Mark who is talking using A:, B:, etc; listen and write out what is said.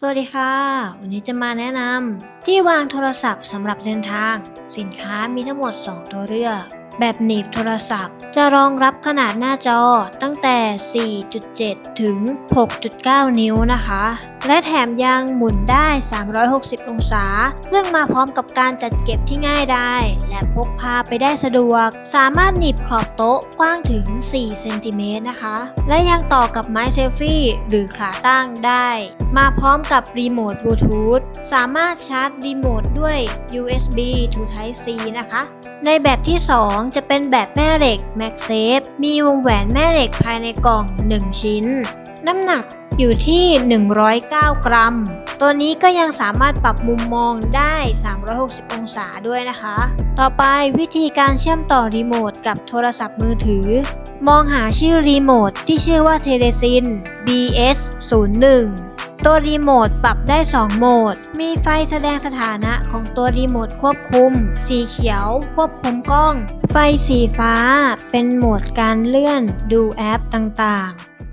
A: สวัสดีค่ะ วันนี้จะมาแนะนำที่วางโทรศัพท์สำหรับเดินทาง สินค้ามีทั้งหมด 2 ตัวเลือกแบบหนีบโทรศัพท์ จะรองรับขนาดหน้าจอตั้งแต่ 4.7 ถึง 6.9 นิ้วนะคะ และแถมยังหมุนได้ 360 องศา เรื่องมาพร้อมกับการจัดเก็บที่ง่ายได้และพกพาไปได้สะดวก สามารถหนีบขอบโต๊ะกว้างถึง 4 เซนติเมตรนะคะ และยังต่อกับไม้เซลฟี่หรือขาตั้งได้ มาพร้อมกับรีโมทบลูทูธสามารถชาร์จรีโมทด้วย USB to Type C นะคะ ในแบบที่ 2 จะเป็นแบบแม่เหล็ก MagSafe มีวงแหวนแม่เหล็กภายในกล่อง 1 ชิ้น น้ำหนักอยู่ที่ 109 กรัม ตัวนี้ก็ยังสามารถปรับมุมมองได้ 360 องศาด้วยนะคะ ต่อไปวิธีการเชื่อมต่อรีโมทกับโทรศัพท์มือถือ มองหาชื่อรีโมทที่ชื่อว่า t e l e s i n BS 01ตัวรีโมทปรับได้ 2 โหมด มีไฟแสดงสถานะของตัวรีโมทควบคุม สีเขียว ควบคุมกล้อง ไฟสีฟ้า เป็นโหมดการเลื่อน ดูแอปต่างๆ